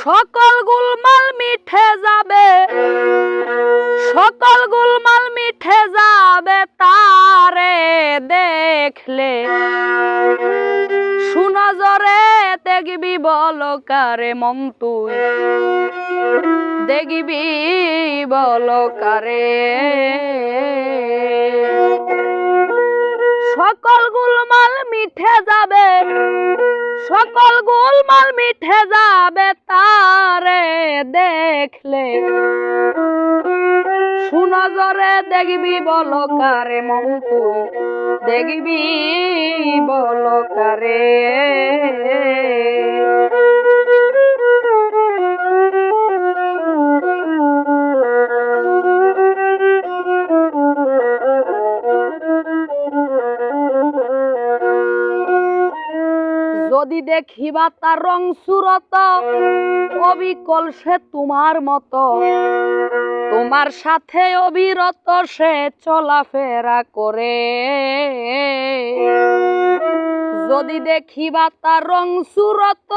সকল গুলমাল মিঠে যাবে। সকল গুলমাল মিঠে যাবে তারে দেখলে। সুনজরে দেখবি বল কারে মন তুই। দেখবি বল সকল গোলমাল মিঠে যাবে তারে দেখলে। সুনজরে দেখবি বল কারে মন্তু দেখবি বল যদি দেখিবা তার রং সুরত, অবিকল সে তোমার মত। তোমার সাথে অবিরত সে চলাফেরা করে। যদি দেখিবা তার রং সুরত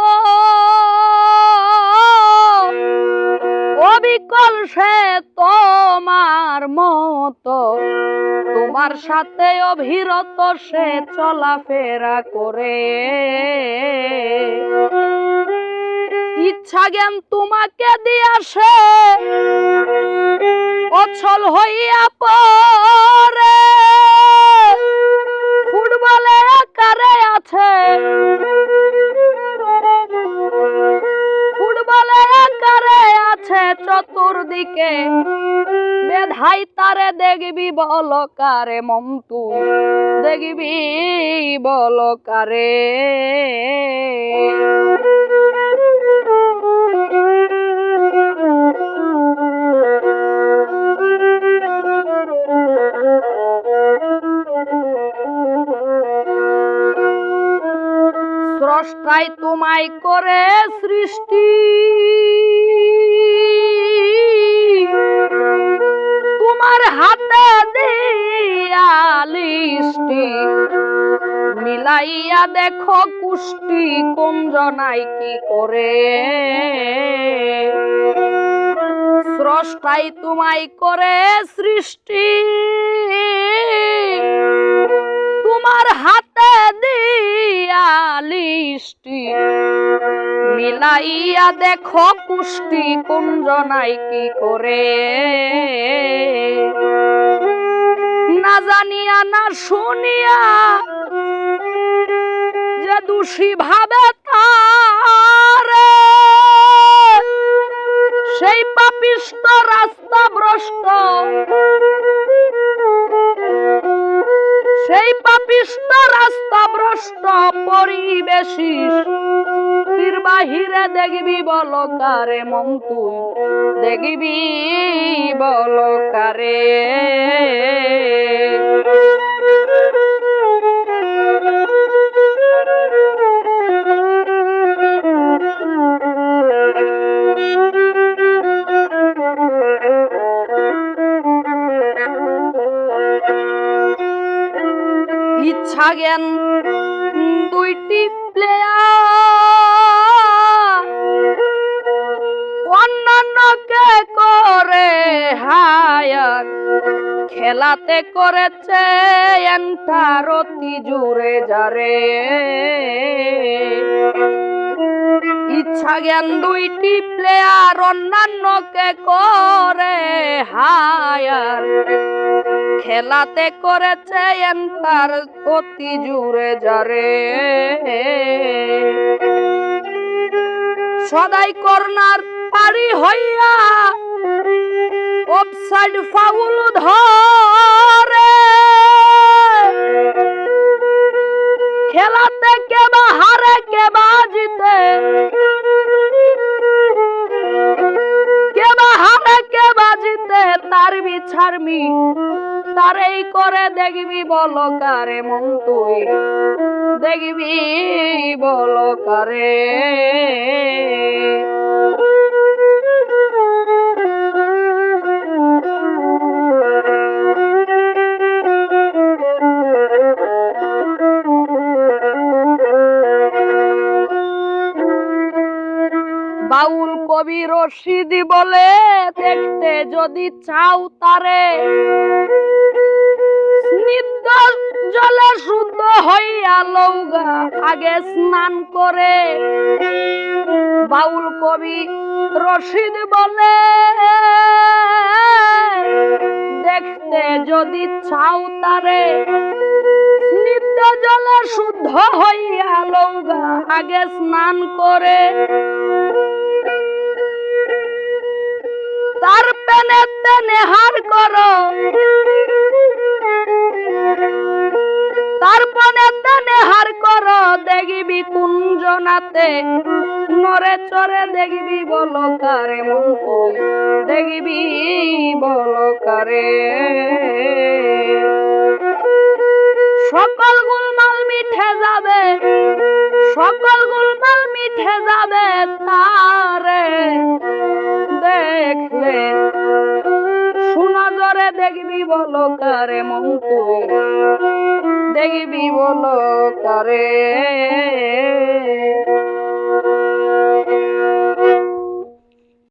অবিকল সে তোমার মত। তোমার সাথে অভিরত সে চলাফেরা করে। ইচ্ছা জ্ঞান তোমাকে দিয়া সে অচল হইয়া পরে চতুর্দিকে। বেধাই তারে দেখবি বল কারে মন্তু। দেখবি বল কারে স্রষ্টাই তোমায় করে সৃষ্টি। লিষ্টি মিলাইয়া দেখো কুষ্টি কুঞ্জনাই কি করে? স্রষ্টাই তোমায় করে সৃষ্টি। তোমার হাতে দিয়া লিষ্টি। মিলাইয়া দেখো পুষ্টি কুঞ্জনাই কি করে? জানিয়া না শুনিয়া যে দোষী ভাবে তারে সেই পাপিষ্ট রাস্তা ভ্রষ্ট। সেই পাপিষ্ট রাস্তা ভ্রষ্ট, পরিবেশিস। বাহিরে দেখবি বল কারে মন তুই? দেখবি বল কারে জ্ঞান দুইটি প্লেয়ার অন্যান্যকে করে হায়ার? খেলাতে করেছে এন্টার অতি জুড়ে যারে। ইচ্ছা জ্ঞান দুইটি প্লেয়ার অন্যান্যকে করে হায়ার। খেলাতে করেছে এন্টার অতি জুড়ে যারে সদাই কর্নার পারি হইয়া অফসাইড ফাউল ধরে। খেলাতে কেবা বিছারমি তারেই করে দেখবি বল কারে মন তুই। দেখবি বল কারে বাউল কবি রশিদি বলে, দেখতে যদি চাও তারে, স্নিগ্ধ জলে শুদ্ধ হইয়া লৌগা আগে স্নান করে। বাউল কবি রশিদ বলে, দেখতে যদি চাও তারে, স্নিগ্ধ জলে শুদ্ধ হইয়া লৌগা আগে স্নান করে। করো। তার পনে তেনে হার করো, দেখিবি কুঞ্জনাতে। নরে চরে দেখবি বলো কারে মন দেখবি বলো কারে সকল গুলমাল মিঠে যাবে, সকল গুলমাল মিঠে যাবে তারে। দেখলে দেখবি বলো কারে মন দেখবি বলো কারে?